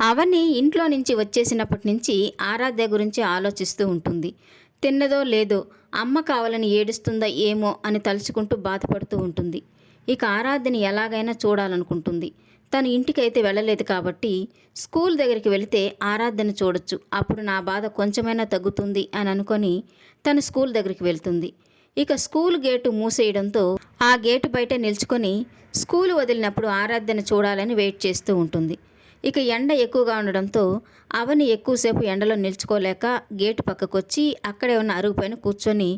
అవని ఇంట్లో నుంచి వచ్చేసినప్పటి నుంచి ఆరాధ్య గురించి ఆలోచిస్తూ ఉంటుంది. తిన్నదో లేదో అమ్మ కావాలని ఏడుస్తుందా ఏమో అని తలుచుకుంటూ బాధపడుతూ ఉంటుంది. ఇక ఆరాధ్యని ఎలాగైనా చూడాలనుకుంటుంది. తను ఇంటికైతే వెళ్ళలేదు కాబట్టి స్కూల్ దగ్గరికి వెళితే ఆరాధ్యను చూడొచ్చు. అప్పుడు నా బాధ కొంచెమైనా తగ్గుతుంది అని అనుకొని తను స్కూల్ దగ్గరికి వెళ్తుంది. ఇక స్కూల్ గేటు మూసేయడంతో ఆ గేటు బయట నిల్చుకొని స్కూల్ వదిలినప్పుడు ఆరాధ్యను చూడాలని వెయిట్ చేస్తూ ఉంటుంది. ఇక ఎండ ఎక్కువగా ఉండడంతో అవని ఎక్కువసేపు ఎండలో నిల్చుకోలేక గేటు పక్కకొచ్చి అక్కడే ఉన్న అరుగు పైన కూర్చొని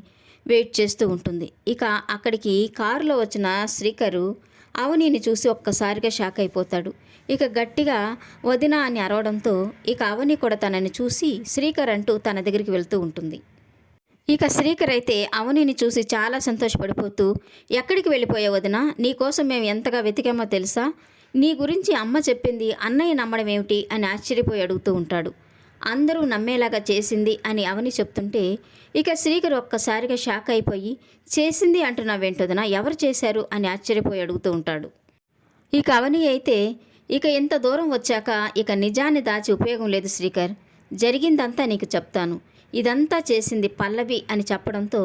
వెయిట్ చేస్తూ ఉంటుంది. ఇక అక్కడికి కారులో వచ్చిన శ్రీకరు అవనిని చూసి ఒక్కసారిగా షాక్ అయిపోతాడు. ఇక గట్టిగా వదిన అని అరవడంతో ఇక అవని కూడా తనని చూసి శ్రీకర్ అంటూ తన దగ్గరికి వెళ్తూ ఉంటుంది. ఇక శ్రీకర్ అయితే అవనిని చూసి చాలా సంతోషపడిపోతూ ఎక్కడికి వెళ్ళిపోయే వదిన? నీకోసం మేము ఎంతగా వెతికామో తెలుసా? నీ గురించి అమ్మ చెప్పింది అన్నయ్య నమ్మడం ఏమిటి అని ఆశ్చర్యపోయి అడుగుతూ ఉంటాడు. అందరూ నమ్మేలాగా చేసింది అని అవని చెప్తుంటే ఇక శ్రీకర్ ఒక్కసారిగా షాక్ అయిపోయి చేసింది అంటున్నావేంటొదినా ఎవరు చేశారు? అని ఆశ్చర్యపోయి అడుగుతూ ఉంటాడు. ఇక అవని అయితే ఇక ఇంత దూరం వచ్చాక ఇక నిజాన్ని దాచి ఉపయోగం లేదు శ్రీకర్. జరిగిందంతా నీకు చెప్తాను. ఇదంతా చేసింది పల్లవి అని చెప్పడంతో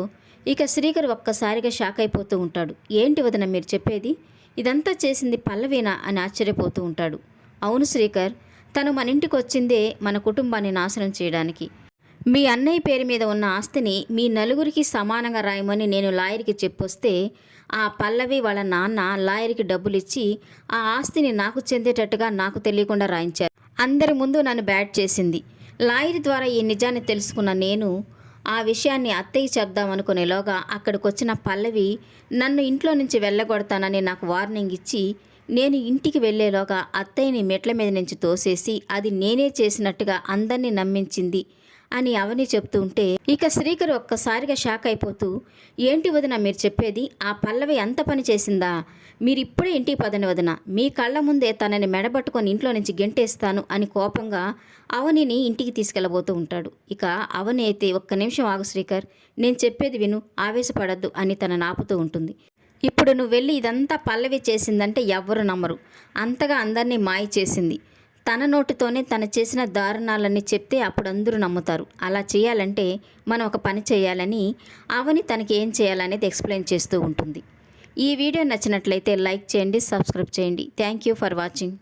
ఇక శ్రీకర్ ఒక్కసారిగా షాక్ అయిపోతూ ఉంటాడు. ఏంటి వదిన మీరు చెప్పేది? ఇదంతా చేసింది పల్లవీనా అని ఆశ్చర్యపోతూ ఉంటాడు. అవును శ్రీకర్ తను మన ఇంటికి వచ్చిందే మన కుటుంబాన్ని నాశనం చేయడానికి. మీ అన్నయ్య పేరు మీద ఉన్న ఆస్తిని మీ నలుగురికి సమానంగా రాయమని నేను లాయర్కి చెప్పొస్తే ఆ పల్లవి వాళ్ళ నాన్న లాయర్కి డబ్బులు ఇచ్చి ఆ ఆస్తిని నాకు చెందేటట్టుగా నాకు తెలియకుండా రాయించారు. అందరి ముందు నన్ను బ్యాట్ చేసింది. లాయర్ ద్వారా ఈ నిజాన్ని తెలుసుకున్న నేను ఆ విషయాన్ని అత్తయ్య చెప్దామనుకునేలోగా అక్కడికి వచ్చిన పల్లవి నన్ను ఇంట్లో నుంచి వెళ్ళగొడతానని నాకు వార్నింగ్ ఇచ్చి నేను ఇంటికి వెళ్ళేలోగా అత్తయ్యని మెట్ల మీద నుంచి తోసేసి అది నేనే చేసినట్టుగా అందరినీ నమ్మించింది. అని అవని చెప్తూ ఉంటే ఇక శ్రీకర్ ఒక్కసారిగా షాక్ అయిపోతూ ఏంటి వదిన మీరు చెప్పేది? ఆ పల్లవి అంత పని చేసిందా? మీరు ఇప్పుడే ఇంటికి పదని వదిన. మీ కళ్ళ ముందే తనని మెడబట్టుకొని ఇంట్లో నుంచి గెంటేస్తాను అని కోపంగా అవనిని ఇంటికి తీసుకెళ్ళబోతూ ఉంటాడు. ఇక అవని అయితే ఒక్క నిమిషం ఆగు శ్రీకర్. నేను చెప్పేది విను. ఆవేశపడద్దు అని తన ఆపుతూ ఉంటుంది. ఇప్పుడు నువ్వు వెళ్ళి ఇదంతా పల్లవి చేసిందంటే ఎవ్వరు నమ్మరు. అంతగా అందరినీ మాయ చేసింది. తన నోటితోనే తను చేసిన దారుణాలన్నీ చెప్తే అప్పుడు అందరూ నమ్ముతారు. అలా చేయాలంటే మనం ఒక పని చేయాలని అవని తనకి ఏం చేయాలనేది ఎక్స్ప్లెయిన్ చేస్తూ ఉంటుంది. ఈ వీడియో నచ్చినట్లయితే లైక్ చేయండి సబ్స్క్రైబ్ చేయండి. Thank you for watching.